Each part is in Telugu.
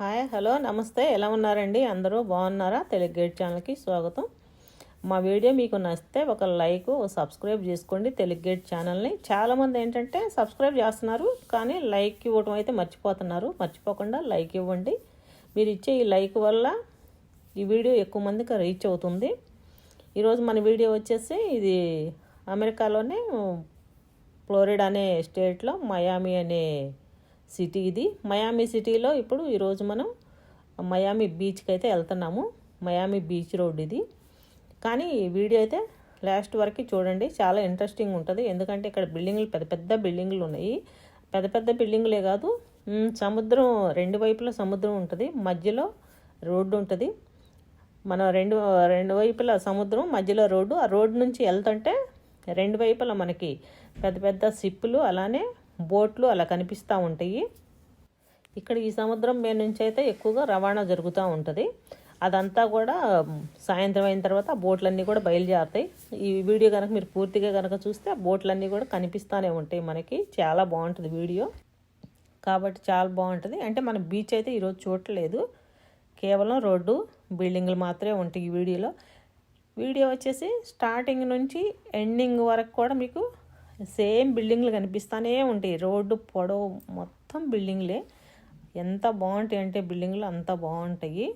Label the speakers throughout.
Speaker 1: హాయ్ హలో నమస్తే. ఎలా ఉన్నారండి? అందరూ బాగున్నారా? తెలుగు గేట్ ఛానల్కి స్వాగతం. మా వీడియో మీకు నచ్చితే ఒక లైక్ సబ్స్క్రైబ్ చేసుకోండి తెలుగు గేట్ ఛానల్ని. చాలామంది ఏంటంటే సబ్స్క్రైబ్ చేస్తున్నారు కానీ లైక్ ఇవ్వడం అయితే మర్చిపోతున్నారు. మర్చిపోకుండా లైక్ ఇవ్వండి. మీరు ఇచ్చే ఈ లైక్ వల్ల ఈ వీడియో ఎక్కువ మందికి రీచ్ అవుతుంది. ఈరోజు మన వీడియో వచ్చేసి ఇది అమెరికాలోనే ఫ్లోరిడా అనే స్టేట్లో మయామి అనే సిటీ ఇది. మయామి సిటీలో ఇప్పుడు ఈరోజు మనం మయామి బీచ్కి అయితే వెళ్తున్నాము. మయామి బీచ్ రోడ్ ఇది. కానీ ఈ వీడియో అయితే లాస్ట్ వరకు చూడండి. చాలా ఇంట్రెస్టింగ్ ఉంటుంది. ఎందుకంటే ఇక్కడ బిల్డింగ్లు పెద్ద పెద్ద బిల్డింగ్లు ఉన్నాయి. పెద్ద పెద్ద బిల్డింగ్లే కాదు. సముద్రం రెండు వైపులా సముద్రం ఉంటుంది. మధ్యలో రోడ్డు ఉంటుంది. మన రెండు రెండు వైపులా సముద్రం మధ్యలో రోడ్డు. ఆ రోడ్డు నుంచి వెళ్తుంటే రెండు వైపులా మనకి పెద్ద పెద్ద సిప్పులు అలానే బోట్లు అలా కనిపిస్తూ ఉంటాయి. ఇక్కడ ఈ సముద్రం మీద నుంచి అయితే ఎక్కువగా రవాణా జరుగుతూ ఉంటుంది. అదంతా కూడా సాయంత్రం అయిన తర్వాత ఆ బోట్లన్నీ కూడా బయలుదేరుతాయి. ఈ వీడియో కనుక మీరు పూర్తిగా కనుక చూస్తే ఆ బోట్లన్నీ కూడా కనిపిస్తూనే ఉంటాయి మనకి. చాలా బాగుంటుంది వీడియో. కాబట్టి చాలా బాగుంటుంది. అంటే మన బీచ్ అయితే ఈరోజు చూడట్లేదు. కేవలం రోడ్డు బిల్డింగ్లు మాత్రమే ఉంటాయి ఈ వీడియోలో. వీడియో వచ్చేసి స్టార్టింగ్ నుంచి ఎండింగ్ వరకు కూడా మీకు సేమ్ బిల్డింగ్లు కనిపిస్తూనే ఉంటాయి. రోడ్డు పొడవు మొత్తం బిల్డింగ్లే. ఎంత బాగుంటాయి అంటే బిల్డింగ్లు అంత బాగుంటాయి.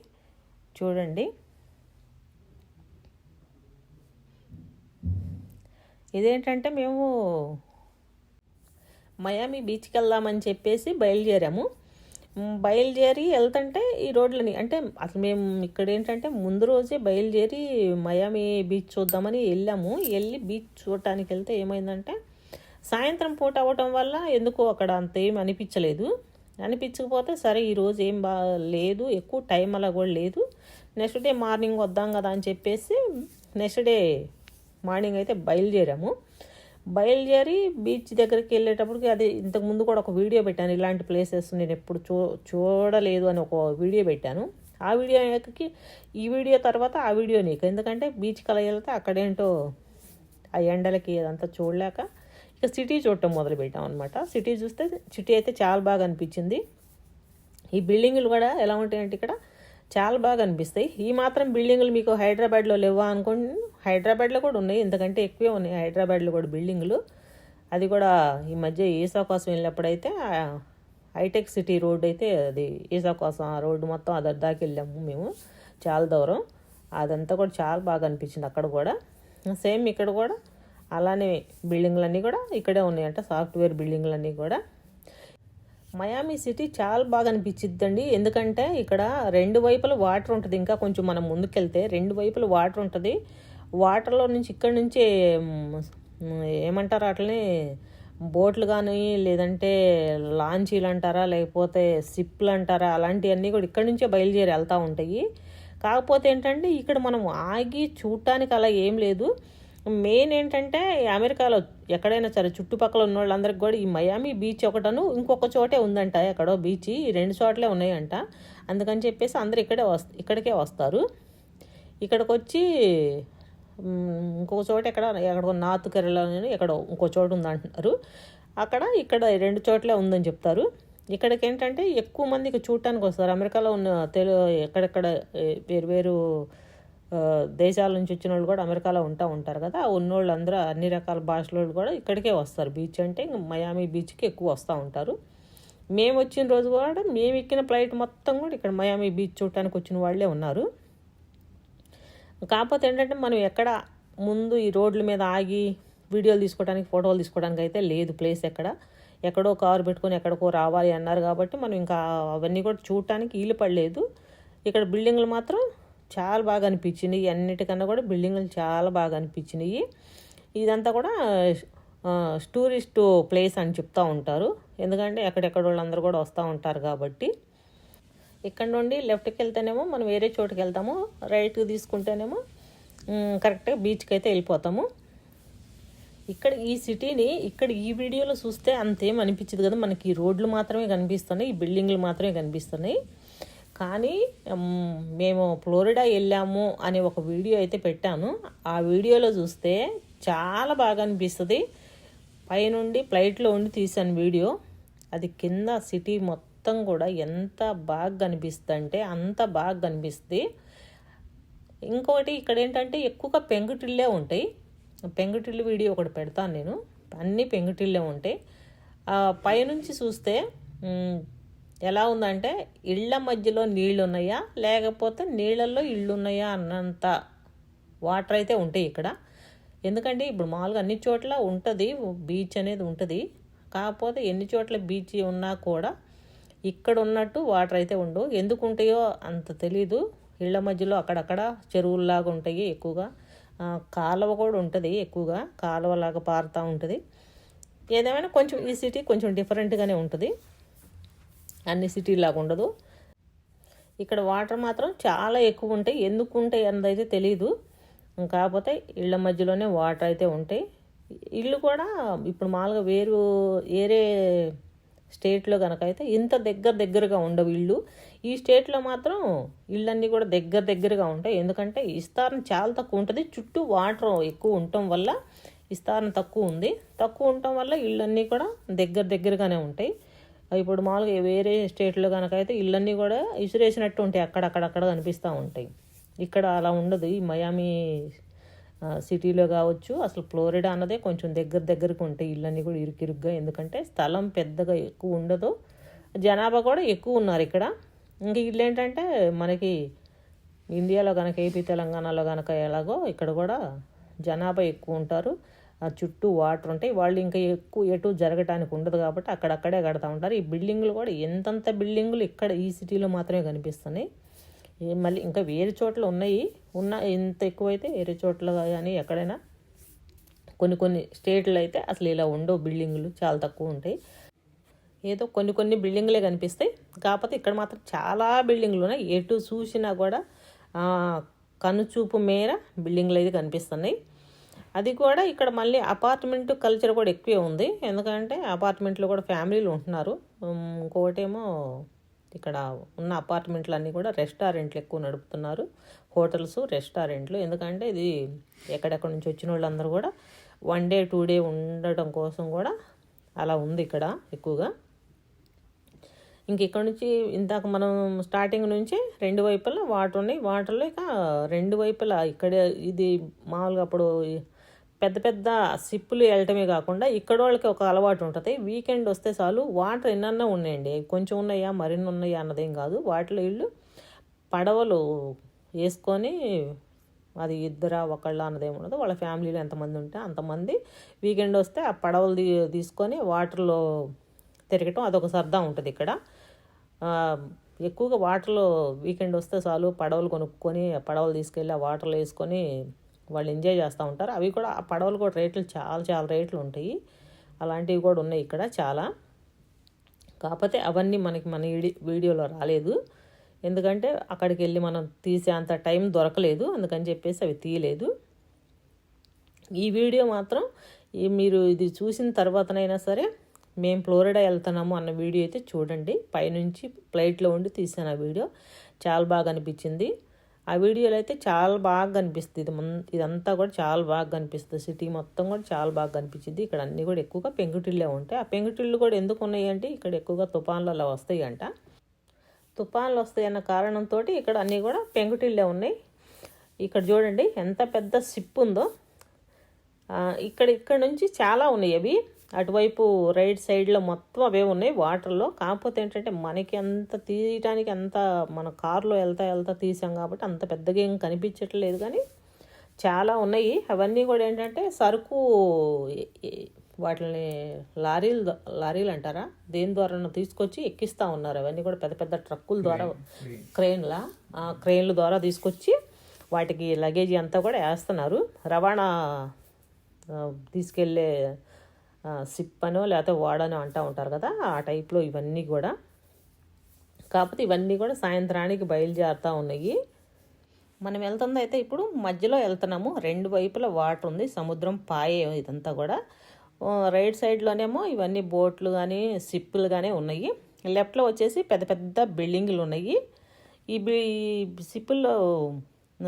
Speaker 1: చూడండి. ఇదేంటంటే మేము మయామి బీచ్కి వెళ్దామని చెప్పేసి బయలుదేరాము. బయలుదేరి వెళ్తుంటే ఈ రోడ్లని అంటే అసలు మేము ఇక్కడ ఏంటంటే ముందు రోజే బయలుదేరి మయామి బీచ్ చూద్దామని వెళ్ళాము. వెళ్ళి బీచ్ చూడటానికి వెళ్తే ఏమైందంటే సాయంత్రం పూట అవ్వటం వల్ల ఎందుకో అక్కడ అంత ఏం అనిపించలేదు. అనిపించకపోతే సరే ఈరోజు ఏం బా లేదు ఎక్కువ టైం అలా కూడా లేదు. నెక్స్ట్ డే మార్నింగ్ వద్దాం కదా అని చెప్పేసి నెక్స్ట్ డే మార్నింగ్ అయితే బయలుదేరాము. బయలుదేరి బీచ్ దగ్గరికి వెళ్ళేటప్పటికి అది ఇంతకు ముందు కూడా ఒక వీడియో పెట్టాను. ఇలాంటి ప్లేసెస్ నేను ఎప్పుడు చూ చూడలేదు అని ఒక వీడియో పెట్టాను. ఆ వీడియో ఎక్కకి ఈ వీడియో తర్వాత ఆ వీడియో నీకు. ఎందుకంటే బీచ్కి అలా వెళ్తే అక్కడేంటో ఆ ఎండలకి అదంతా చూడలేక ఇక సిటీ చూడటం మొదలు పెట్టాం అనమాట సిటీ చూస్తే సిటీ అయితే చాలా బాగా అనిపించింది. ఈ బిల్డింగులు కూడా ఎలా ఉంటాయంటే ఇక్కడ చాలా బాగా అనిపిస్తాయి. ఈ మాత్రం బిల్డింగులు మీకు హైదరాబాద్లో లేవా అనుకోండి హైదరాబాద్లో కూడా ఉన్నాయి. ఎందుకంటే ఎక్కువే ఉన్నాయి హైదరాబాద్లో కూడా బిల్డింగులు. అది కూడా ఈ మధ్య ఈసా కోసం వెళ్ళినప్పుడైతే హైటెక్ సిటీ రోడ్ అయితే అది ఈసా కోసం ఆ రోడ్డు మొత్తం అదర్ దాకా వెళ్ళాము మేము చాలా దూరం. అదంతా కూడా చాలా బాగా అనిపించింది అక్కడ కూడా. సేమ్ ఇక్కడ కూడా అలానే బిల్డింగ్లన్నీ కూడా ఇక్కడే ఉన్నాయంట సాఫ్ట్వేర్ బిల్డింగ్లన్నీ కూడా. మయామి సిటీ చాలా బాగా అనిపించిద్దండి. ఎందుకంటే ఇక్కడ రెండు వైపుల వాటర్ ఉంటుంది. ఇంకా కొంచెం మనం ముందుకెళ్తే రెండు వైపుల వాటర్ ఉంటుంది. వాటర్లో నుంచి ఇక్కడ నుంచి ఏమంటారు అట్లని బోట్లు కానీ లేదంటే లాంచీలు అంటారా లేకపోతే సిప్లు అంటారా అలాంటివన్నీ కూడా ఇక్కడ నుంచే బయలుదేరి వెళ్తూ ఉంటాయి. కాకపోతే ఏంటంటే ఇక్కడ మనం ఆగి చూడటానికి అలా ఏం లేదు. మెయిన్ ఏంటంటే అమెరికాలో ఎక్కడైనా సరే చుట్టుపక్కల ఉన్న వాళ్ళందరికి కూడా ఈ మయామి బీచ్ ఒకటను ఇంకొక చోటే ఉందంట ఎక్కడో బీచ్. ఈ రెండు చోట్లే ఉన్నాయంట. అందుకని చెప్పేసి అందరు ఇక్కడే వస్ ఇక్కడికే వస్తారు. ఇక్కడికి వచ్చి ఇంకొక చోట ఎక్కడ ఎక్కడ నార్త్ కేరళలోనే ఎక్కడో ఇంకో చోట ఉందంటున్నారు. అక్కడ ఇక్కడ రెండు చోట్లే ఉందని చెప్తారు. ఇక్కడికి ఏంటంటే ఎక్కువ మందికి చూడటానికి వస్తారు. అమెరికాలో ఉన్న తెలు ఎక్కడెక్కడ వేరు వేరు దేశాల నుంచి వచ్చిన వాళ్ళు కూడా అమెరికాలో ఉంటా ఉంటారు కదా ఉన్నోళ్ళు అందరూ అన్ని రకాల భాషల వాళ్ళు కూడా ఇక్కడికే వస్తారు. బీచ్ అంటే ఇంక మయామి బీచ్కి ఎక్కువ వస్తూ ఉంటారు. మేము వచ్చిన రోజు కూడా మేము ఎక్కిన ఫ్లైట్ మొత్తం కూడా ఇక్కడ మయామి బీచ్ చూడటానికి వచ్చిన వాళ్ళే ఉన్నారు. కాకపోతే ఏంటంటే మనం ఎక్కడ ముందు ఈ రోడ్ల మీద ఆగి వీడియోలు తీసుకోవడానికి ఫోటోలు తీసుకోవడానికి అయితే లేదు ప్లేస్ ఎక్కడ. ఎక్కడో కారు పెట్టుకొని ఎక్కడికో రావాలి అన్నారు కాబట్టి మనం ఇంకా అవన్నీ కూడా చూడటానికి వీలు పడలేదు. ఇక్కడ బిల్డింగ్లు మాత్రం చాలా బాగా అనిపించినాయి అన్నిటికన్నా కూడా బిల్డింగ్లు చాలా బాగా అనిపించినాయి. ఇదంతా కూడా టూరిస్ట్ ప్లేస్ అని చెప్తూ ఉంటారు. ఎందుకంటే ఎక్కడెక్కడ వాళ్ళందరూ కూడా వస్తూ ఉంటారు కాబట్టి. ఇక్కడ నుండి లెఫ్ట్కి వెళ్తేనేమో మనం వేరే చోటుకి వెళ్తాము. రైట్కి తీసుకుంటేనేమో కరెక్ట్గా బీచ్కి అయితే వెళ్ళిపోతాము. ఇక్కడ ఈ సిటీని ఇక్కడ ఈ వీడియోలో చూస్తే అంతేం అనిపించదు కదా. మనకి ఈ రోడ్లు మాత్రమే కనిపిస్తున్నాయి ఈ బిల్డింగ్లు మాత్రమే కనిపిస్తున్నాయి. కానీ మేము ఫ్లోరిడా వెళ్ళాము అనే ఒక వీడియో అయితే పెట్టాను. ఆ వీడియోలో చూస్తే చాలా బాగా అనిపిస్తుంది. పైనుండి ఫ్లైట్లో ఉండి తీసాను వీడియో. అది కింద సిటీ మొత్తం కూడా ఎంత బాగా కనిపిస్తుంది అంటే అంత బాగా కనిపిస్తుంది ఇంకోటి ఇక్కడ ఏంటంటే ఎక్కువగా పెంకుటిళ్ళే ఉంటాయి. పెంకుటిల్లు వీడియో ఒకటి పెడతాను నేను. అన్నీ పెంకుటిళ్ళే ఉంటాయి. ఆ, పైనుంచి చూస్తే ఎలా ఉందంటే ఇళ్ళ మధ్యలో నీళ్ళు ఉన్నాయా లేకపోతే నీళ్ళల్లో ఇళ్ళు ఉన్నాయా అన్నంత వాటర్ అయితే ఉంటాయి ఇక్కడ. ఎందుకంటే ఇప్పుడు మామూలుగా అన్ని చోట్ల ఉంటుంది బీచ్ అనేది ఉంటుంది. కాకపోతే ఎన్ని చోట్ల బీచ్ ఉన్నా కూడా ఇక్కడ ఉన్నట్టు వాటర్ అయితే ఉండవు. ఎందుకు ఉంటాయో అంత తెలీదు. ఇళ్ళ మధ్యలో అక్కడక్కడ చెరువుల్లాగా ఉంటాయి ఎక్కువగా. కాలువ కూడా ఉంటుంది ఎక్కువగా. కాలువలాగా పారుతూ ఉంటుంది. ఏదేమైనా కొంచెం ఈ సిటీ కొంచెం డిఫరెంట్గానే ఉంటుంది. అన్ని సిటీలాగా ఉండదు. ఇక్కడ వాటర్ మాత్రం చాలా ఎక్కువ ఉంటాయి. ఎందుకు ఉంటాయి అన్నదైతే తెలియదు కాకపోతే ఇళ్ళ మధ్యలోనే వాటర్ అయితే ఉంటాయి. ఇల్లు కూడా ఇప్పుడు మామూలుగా వేరు వేరే స్టేట్లో కనుక అయితే ఇంత దగ్గర దగ్గరగా ఉండవు ఇల్లు ఈ స్టేట్లో మాత్రం ఇళ్ళన్నీ కూడా దగ్గర దగ్గరగా ఉంటాయి. ఎందుకంటే విస్తారణ చాలా తక్కువ ఉంటుంది. చుట్టూ వాటర్ ఎక్కువ ఉండటం వల్ల విస్తారణ తక్కువ ఉంది. తక్కువ ఉండటం వల్ల ఇళ్ళన్నీ కూడా దగ్గర దగ్గరగానే ఉంటాయి. ఇప్పుడు మామూలుగా వేరే స్టేట్లో కనుక అయితే ఇళ్ళన్నీ కూడా ఇసురేసినట్టు ఉంటాయి. అక్కడక్కడక్కడ కనిపిస్తూ ఉంటాయి. ఇక్కడ అలా ఉండదు. ఈ మయామి సిటీలో కావచ్చు అసలు ఫ్లోరిడా అన్నదే కొంచెం దగ్గర దగ్గరకు ఉంటాయి. ఇళ్ళన్నీ కూడా ఇరుకిరుగ్గా ఎందుకంటే స్థలం పెద్దగా ఎక్కువ ఉండదు. జనాభా కూడా ఎక్కువ ఉన్నారు ఇక్కడ. ఇంక ఇల్లు ఏంటంటే మనకి ఇండియాలో కనుక ఏపీ తెలంగాణలో కనుక ఎలాగో ఇక్కడ కూడా జనాభా ఎక్కువ ఉంటారు. ఆ చుట్టూ వాటర్ ఉంటాయి. వాళ్ళు ఇంకా ఎక్కువ ఎటు జరగటానికి ఉండదు కాబట్టి అక్కడక్కడే కడతా ఉంటారు. ఈ బిల్డింగులు కూడా ఎంతంత బిల్డింగులు ఇక్కడ ఈ సిటీలో మాత్రమే కనిపిస్తున్నాయి. మళ్ళీ ఇంకా వేరే చోట్ల ఉన్నాయి. ఉన్న ఎంత ఎక్కువైతే వేరే చోట్ల కానీ ఎక్కడైనా కొన్ని కొన్ని స్టేట్లు అయితే అసలు ఇలా ఉండవు బిల్డింగులు. చాలా తక్కువ ఉంటాయి. ఏదో కొన్ని కొన్ని బిల్డింగ్లే కనిపిస్తాయి. కాకపోతే ఇక్కడ మాత్రం చాలా బిల్డింగ్లు ఉన్నాయి. ఎటు చూసినా కూడా కనుచూపు మేర బిల్డింగ్లు అయితే కనిపిస్తున్నాయి. అది కూడా ఇక్కడ మళ్ళీ అపార్ట్మెంట్ కల్చర్ కూడా ఎక్కువే ఉంది. ఎందుకంటే అపార్ట్మెంట్లో కూడా ఫ్యామిలీలు ఉంటున్నారు. ఇంకోటేమో ఇంకొకటేమో ఇక్కడ ఉన్న అపార్ట్మెంట్లు అన్నీ కూడా రెస్టారెంట్లు ఎక్కువ నడుపుతున్నారు. హోటల్స్ రెస్టారెంట్లు. ఎందుకంటే ఇది ఎక్కడెక్కడ నుంచి వచ్చిన వాళ్ళందరూ కూడా వన్ డే టూ డే ఉండటం కోసం కూడా అలా ఉంది ఇక్కడ ఎక్కువగా. ఇంక ఇక్కడ నుంచి ఇందాక మనం స్టార్టింగ్ నుంచి రెండు వైపులా వాటర్ ఉన్నాయి. వాటర్లో ఇక రెండు వైపులా ఇక్కడ ఇది మామూలుగా అప్పుడు పెద్ద పెద్ద సిప్పులు వెళ్ళటమే కాకుండా ఇక్కడ వాళ్ళకి ఒక అలవాటు ఉంటుంది. వీకెండ్ వస్తే చాలు వాటర్ ఎన్నన్నా ఉన్నాయండి. కొంచెం ఉన్నాయా మరిన్ని ఉన్నాయా అన్నదేం కాదు. వాటిలో వీళ్ళు పడవలు వేసుకొని అది ఇద్దరా ఒకళ్ళ అన్నదేమి ఉండదు. వాళ్ళ ఫ్యామిలీలో ఎంతమంది ఉంటే అంతమంది వీకెండ్ వస్తే ఆ పడవలు తీ తీసుకొని వాటర్లో తిరగటం అదొక సరదా ఉంటుంది ఇక్కడ. ఎక్కువగా వాటర్లో వీకెండ్ వస్తే చాలు పడవలు కొనుక్కొని పడవలు తీసుకెళ్ళి ఆ వాటర్లో వేసుకొని వాళ్ళు ఎంజాయ్ చేస్తూ ఉంటారు. అవి కూడా ఆ పడవలు కూడా రేట్లు చాలా చాలా రేట్లు ఉంటాయి. అలాంటివి కూడా ఉన్నాయి ఇక్కడ చాలా. కాకపోతే అవన్నీ మనకి మన వీడియోలో రాలేదు. ఎందుకంటే అక్కడికి వెళ్ళి మనం తీసే అంత టైం దొరకలేదు. అందుకని చెప్పేసి అవి తీయలేదు. ఈ వీడియో మాత్రం ఈ మీరు ఇది చూసిన తర్వాతనైనా సరే మేము ఫ్లోరిడా వెళ్తున్నాము అన్న వీడియో అయితే చూడండి. పైనుంచి ఫ్లైట్లో ఉండి తీసాను ఆ వీడియో. చాలా బాగా అనిపించింది. ఆ వీడియోలో అయితే చాలా బాగా కనిపిస్తుంది. ఇది ఇదంతా కూడా చాలా బాగా కనిపిస్తుంది. సిటీ మొత్తం కూడా చాలా బాగా కనిపించింది. ఇక్కడ అన్నీ కూడా ఎక్కువగా పెంకుటిళ్ళే ఉంటాయి. ఆ పెంకుటిళ్ళు కూడా ఎందుకు ఉన్నాయి అంటే ఇక్కడ ఎక్కువగా తుఫాన్లు అలా వస్తాయి అంట తుఫాన్లు వస్తాయి అన్న కారణంతో ఇక్కడ అన్నీ కూడా పెంకుటిళ్ళే ఉన్నాయి. ఇక్కడ చూడండి ఎంత పెద్ద సిప్ ఉందో. ఇక్కడ ఇక్కడ నుంచి చాలా ఉన్నాయి అవి. అటువైపు రైట్ సైడ్లో మొత్తం అవే ఉన్నాయి. వాటర్లో కాకపోతే ఏంటంటే మనకి అంత తీయటానికి అంత మన కారులో వెళ్తా వెళ్తా తీసాం కాబట్టి అంత పెద్దగా ఏం కనిపించట్లేదు కానీ చాలా ఉన్నాయి. అవన్నీ కూడా ఏంటంటే సరుకు వాటిని లారీలు లారీలు అంటారా? దేని ద్వారా తీసుకొచ్చి ఎక్కిస్తూ ఉన్నారు. అవన్నీ కూడా పెద్ద పెద్ద ట్రక్కుల ద్వారా క్రెయిన్లా ఆ క్రెయిన్ల ద్వారా తీసుకొచ్చి వాటికి లగేజీ అంతా కూడా వేస్తున్నారు. రవాణా తీసుకెళ్ళే సిప్పనో లేకపోతే వాడనో అంటూ ఉంటారు కదా ఆ టైప్లో ఇవన్నీ కూడా. కాకపోతే ఇవన్నీ కూడా సాయంత్రానికి బయలుదేరుతూ ఉన్నాయి. మనం వెళ్తుంది అయితే ఇప్పుడు మధ్యలో వెళ్తున్నాము. రెండు వైపుల వాటర్ ఉంది సముద్రం పాయే ఇదంతా కూడా. రైట్ సైడ్లోనేమో ఇవన్నీ బోట్లు కానీ సిప్పులు కానీ ఉన్నాయి. లెఫ్ట్లో వచ్చేసి పెద్ద పెద్ద బిల్డింగులు ఉన్నాయి. ఈ బి ఈ సిప్పుల్లో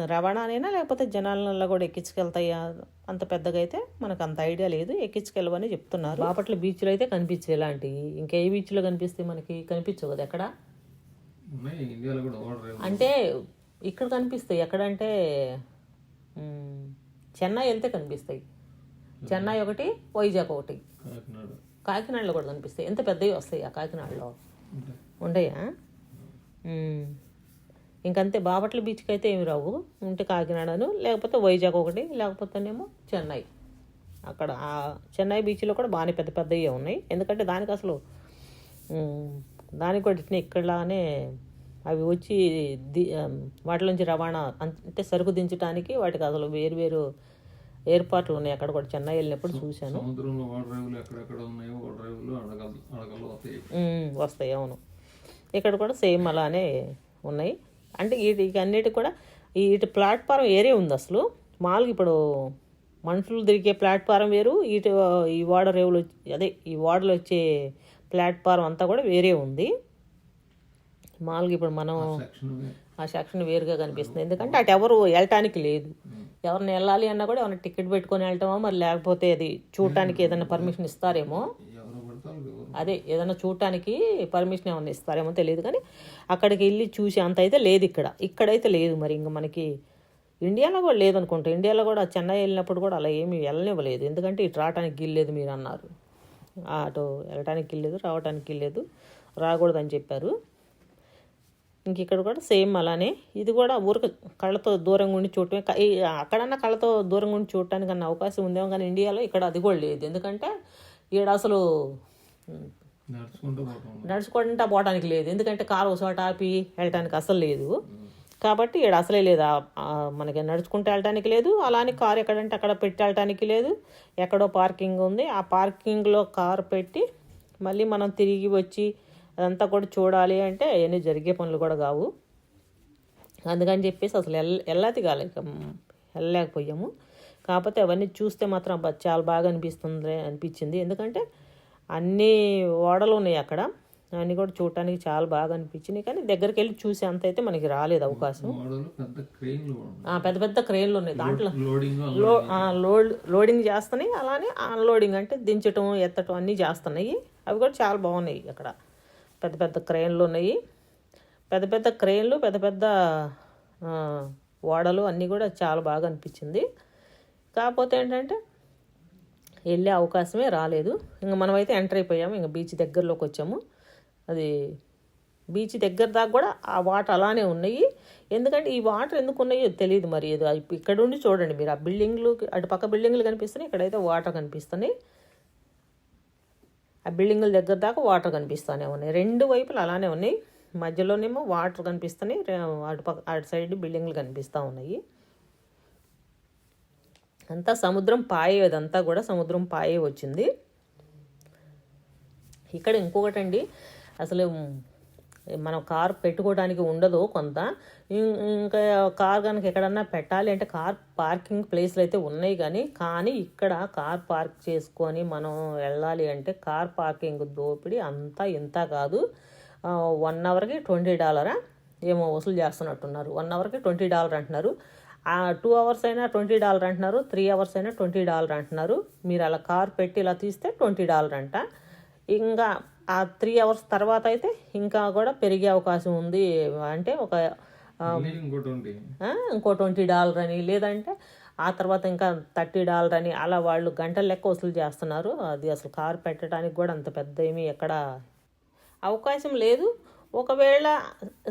Speaker 1: రవాణానైనా లేకపోతే జనాలలో కూడా ఎక్కించుకెళ్తాయా? అంత పెద్దగా అయితే మనకు అంత ఐడియా లేదు. ఎక్కించుకెళ్ళవని చెప్తున్నారు. బాపట్ల బీచ్లో అయితే కనిపించే ఇలాంటివి. ఇంకా ఏ బీచ్లో కనిపిస్తాయి మనకి కనిపించవు కదా ఎక్కడ? అంటే ఇక్కడ కనిపిస్తాయి. ఎక్కడంటే చెన్నై వెళ్తే కనిపిస్తాయి. చెన్నై ఒకటి వైజాగ్ ఒకటి.
Speaker 2: కాకినాడ.
Speaker 1: కాకినాడలో కూడా కనిపిస్తాయి. ఎంత పెద్దవి వస్తాయి ఆ కాకినాడలో? ఉండయా. ఇంకంతే బాపట్ల బీచ్కి అయితే ఏమి రావు. ఉంటే కాకినాడను లేకపోతే వైజాగ్ ఒకటి లేకపోతేనేమో చెన్నై. అక్కడ ఆ చెన్నై బీచ్లో కూడా బాగానే పెద్ద పెద్దవి ఉన్నాయి. ఎందుకంటే దానికి అసలు దానికి కూడా ఇక్కడలానే అవి వచ్చి ది వాటిలోంచి రవాణా అంటే సరుకు దించడానికి వాటికి అసలు వేరు వేరు ఏర్పాట్లు ఉన్నాయి. అక్కడ కూడా చెన్నై వెళ్ళినప్పుడు చూశాను.
Speaker 2: వస్తాయి
Speaker 1: అవును. ఇక్కడ కూడా సేమ్ అలానే ఉన్నాయి. అంటే వీటికి అన్నిటికి కూడా ఇటు ప్లాట్ఫారం ఏరే ఉంది అసలు. మామూలుగా ఇప్పుడు మనుషులు తిరిగే ప్లాట్ఫారం వేరు ఇటు ఈ వాడ రేవులు అదే ఈ వాడలు వచ్చే ప్లాట్ఫారం అంతా కూడా వేరే ఉంది. మామూలుగా ఇప్పుడు మనం ఆ సెక్షన్ వేరుగా కనిపిస్తుంది. ఎందుకంటే అటు ఎవరు వెళ్ళటానికి లేదు. ఎవరిని వెళ్ళాలి అన్నా కూడా ఏమైనా టికెట్ పెట్టుకొని వెళ్ళటమో మరి లేకపోతే అది చూడటానికి ఏదైనా పర్మిషన్ ఇస్తారేమో.
Speaker 2: పడతారు ఎవరు
Speaker 1: అదే ఏదైనా చూడటానికి పర్మిషన్ ఏమైనా ఇస్తారేమో తెలియదు కానీ అక్కడికి వెళ్ళి చూసి అంత అయితే లేదు ఇక్కడ. ఇక్కడైతే లేదు మరి ఇంకా మనకి ఇండియాలో కూడా లేదనుకుంటా. ఇండియాలో కూడా చెన్నై వెళ్ళినప్పుడు కూడా అలా ఏమీ వెళ్ళనివ్వలేదు. ఎందుకంటే ఇటు రావడానికి గిల్లేదు మీరు అన్నారు. ఆటో అటు వెళ్ళటానికి గిల్లేదు రావడానికి గిల్లేదు రాకూడదని చెప్పారు. ఇంక ఇక్కడ కూడా సేమ్ అలానే. ఇది కూడా ఊరికి కళ్ళతో దూరంగా ఉండి చూడటమే అక్కడన్నా కళ్ళతో దూరంగా ఉండి చూడటానికి అన్న అవకాశం ఉందేమో కానీ ఇండియాలో ఇక్కడ అది కూడా లేదు. ఎందుకంటే ఈడ అసలు
Speaker 2: నడుచుకుంటా
Speaker 1: పోవడానికి లేదు. ఎందుకంటే కారు ఒక ఆపి వెళ్ళటానికి అసలు లేదు. కాబట్టి ఇక్కడ అసలే లేదు. మనకి నడుచుకుంటూ వెళ్ళటానికి లేదు. అలానే కారు ఎక్కడంటే అక్కడ పెట్టి వెళ్ళటానికి లేదు. ఎక్కడో పార్కింగ్ ఉంది. ఆ పార్కింగ్లో కారు పెట్టి మళ్ళీ మనం తిరిగి వచ్చి అదంతా కూడా చూడాలి అంటే అవన్నీ జరిగే పనులు కూడా కావు. అందుకని చెప్పేసి అసలు ఎల్ వెళ్ళాది కాలేక వెళ్ళలేకపోయాము. కాకపోతే అవన్నీ చూస్తే మాత్రం చాలా బాగా అనిపిస్తుంది అనిపించింది. ఎందుకంటే అన్ని ఓడలు ఉన్నాయి అక్కడ. అన్నీ కూడా చూడటానికి చాలా బాగా అనిపించినాయి కానీ దగ్గరికి వెళ్ళి చూసే అంత అయితే మనకి రాలేదు అవకాశం.
Speaker 2: పెద్ద క్రెయిన్లు ఉన్నాయి.
Speaker 1: పెద్ద క్రేన్లు ఉన్నాయి. దాంట్లో లోడ్ లోడింగ్ చేస్తున్నాయి. అలానే అన్లోడింగ్ అంటే దించటం ఎత్తటం అన్నీ చేస్తున్నాయి. అవి కూడా చాలా బాగున్నాయి అక్కడ. పెద్ద పెద్ద క్రేన్లు ఉన్నాయి. పెద్ద పెద్ద క్రేన్లు పెద్ద పెద్ద ఓడలు అన్నీ కూడా చాలా బాగా అనిపించింది. కాకపోతే ఏంటంటే వెళ్ళే అవకాశమే రాలేదు. ఇంకా మనమైతే ఎంటర్ అయిపోయాము. ఇంకా బీచ్ దగ్గరలోకి వచ్చాము. అది బీచ్ దగ్గర దాకా కూడా ఆ వాటర్ అలానే ఉన్నాయి. ఎందుకంటే ఈ వాటర్ ఎందుకు ఉన్నాయో తెలియదు మరి. ఏదో ఇక్కడ ఉండి చూడండి మీరు. ఆ బిల్డింగ్లు అటు పక్క బిల్డింగ్లు కనిపిస్తున్నాయి. ఇక్కడైతే వాటర్ కనిపిస్తున్నాయి. ఆ బిల్డింగ్ల దగ్గర దాకా వాటర్ కనిపిస్తూనే ఉన్నాయి. రెండు వైపులు అలానే ఉన్నాయి. మధ్యలోనేమో వాటర్ కనిపిస్తున్నాయి. అటు పక్క అటు సైడ్ బిల్డింగ్లు కనిపిస్తూ ఉన్నాయి. అంతా సముద్రం పాయే అదంతా కూడా సముద్రం పాయే వచ్చింది. ఇక్కడ ఇంకొకటి అండి అసలు మనం కార్ పెట్టుకోవడానికి ఉండదు కొంత. ఇంకా కార్ కనుక ఎక్కడన్నా పెట్టాలి అంటే కార్ పార్కింగ్ ప్లేస్లు అయితే ఉన్నాయి కానీ కానీ ఇక్కడ కార్ పార్క్ చేసుకొని మనం వెళ్ళాలి అంటే కార్ పార్కింగ్ దోపిడీ అంతా ఇంత కాదు. వన్ అవర్కి ట్వంటీ డాలరా. ఏమో వసూలు చేస్తున్నట్టున్నారు. వన్ అవర్కి ట్వంటీ డాలర్ అంటున్నారు. టూ అవర్స్ అయినా ట్వంటీ డాలర్ అంటున్నారు త్రీ అవర్స్ అయినా ట్వంటీ డాలర్ అంటున్నారు. మీరు అలా కార్ పెట్టి ఇలా తీస్తే ట్వంటీ డాలర్ అంట. ఇంకా ఆ త్రీ అవర్స్ తర్వాత అయితే ఇంకా కూడా పెరిగే అవకాశం ఉంది. అంటే ఒక ఇంకో ట్వంటీ డాలర్ అని లేదంటే ఆ తర్వాత ఇంకా థర్టీ డాలర్ అని అలా వాళ్ళు గంటల లెక్క వసూలు చేస్తున్నారు. అది అసలు కారు పెట్టడానికి కూడా అంత పెద్ద ఏమీ ఎక్కడ అవకాశం లేదు. ఒకవేళ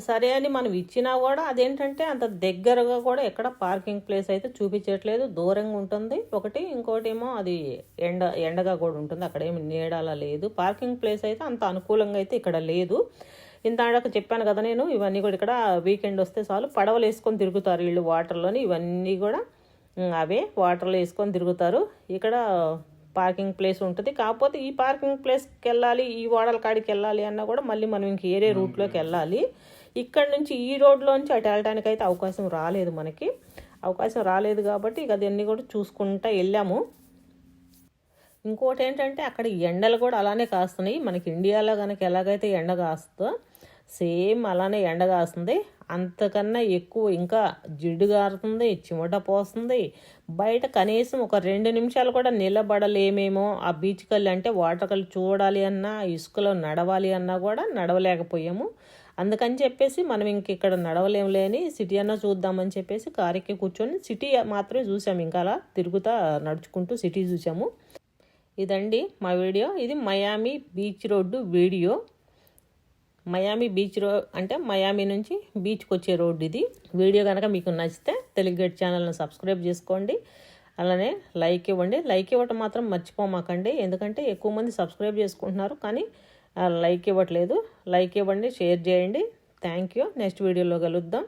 Speaker 1: సరే అని మనం ఇచ్చినా కూడా అదేంటంటే అంత దగ్గరగా కూడా ఎక్కడ పార్కింగ్ ప్లేస్ అయితే చూపించట్లేదు. దూరంగా ఉంటుంది. ఒకటి ఇంకోటి ఏమో అది ఎండ ఎండగా కూడా ఉంటుంది. అక్కడ ఏమి నీడాల లేదు. పార్కింగ్ ప్లేస్ అయితే అంత అనుకూలంగా అయితే ఇక్కడ లేదు. ఇందాక చెప్పాను కదా నేను ఇవన్నీ కూడా ఇక్కడ వీకెండ్ వస్తే చాలు పడవలు వేసుకొని తిరుగుతారు వీళ్ళు వాటర్లోని. ఇవన్నీ కూడా అవే వాటర్లో వేసుకొని తిరుగుతారు. ఇక్కడ పార్కింగ్ ప్లేస్ ఉంటుంది. కాకపోతే ఈ పార్కింగ్ ప్లేస్కి వెళ్ళాలి ఈ వాడల కాడికి వెళ్ళాలి అన్నా కూడా మళ్ళీ మనం ఇంక ఏరే రూట్లోకి వెళ్ళాలి ఇక్కడ నుంచి ఈ రోడ్లోంచి అటు వెళ్ళడానికి అయితే అవకాశం రాలేదు మనకి. అవకాశం రాలేదు కాబట్టి ఇక అదన్నీ కూడా చూసుకుంటా వెళ్ళాము. ఇంకోటి ఏంటంటే అక్కడ ఎండలు కూడా అలానే కాస్తున్నాయి. మనకి ఇండియాలో కనుక ఎలాగైతే ఎండ కాస్తుందో సేమ్ అలానే ఎండ కాస్తుంది. అంతకన్నా ఎక్కువ ఇంకా జిడ్డు గారుతుంది చిమట పోస్తుంది. బయట కనీసం ఒక రెండు నిమిషాలు కూడా నిలబడలేమేమో. ఆ బీచ్ కళ్ళు అంటే వాటర్ కళ్ళు చూడాలి అన్నా ఇసుకలో నడవాలి అన్నా కూడా నడవలేకపోయాము. అందుకని చెప్పేసి మనం ఇంక ఇక్కడ నడవలేములే అని సిటీ అన్నా చూద్దామని చెప్పేసి కారెక్కి కూర్చొని సిటీ మాత్రమే చూసాము. ఇంకా అలా తిరుగుతా నడుచుకుంటూ సిటీ చూసాము. ఇదండి మా వీడియో. ఇది Miami beach road video. Miami beach రో అంటే మయామి నుంచి బీచ్కి వచ్చే రోడ్డు ఇది. వీడియో కనుక మీకు నచ్చితే తెలుగు గేట్ ఛానల్ని సబ్స్క్రైబ్ చేసుకోండి. అలానే లైక్ ఇవ్వండి. లైక్ ఇవ్వటం మాత్రం మర్చిపోమాకండి. ఎందుకంటే ఎక్కువ మంది సబ్స్క్రైబ్ చేసుకుంటున్నారు కానీ లైక్ ఇవ్వట్లేదు. లైక్ ఇవ్వండి షేర్ చేయండి. థ్యాంక్ యూ నెక్స్ట్ వీడియోలో కలుద్దాం.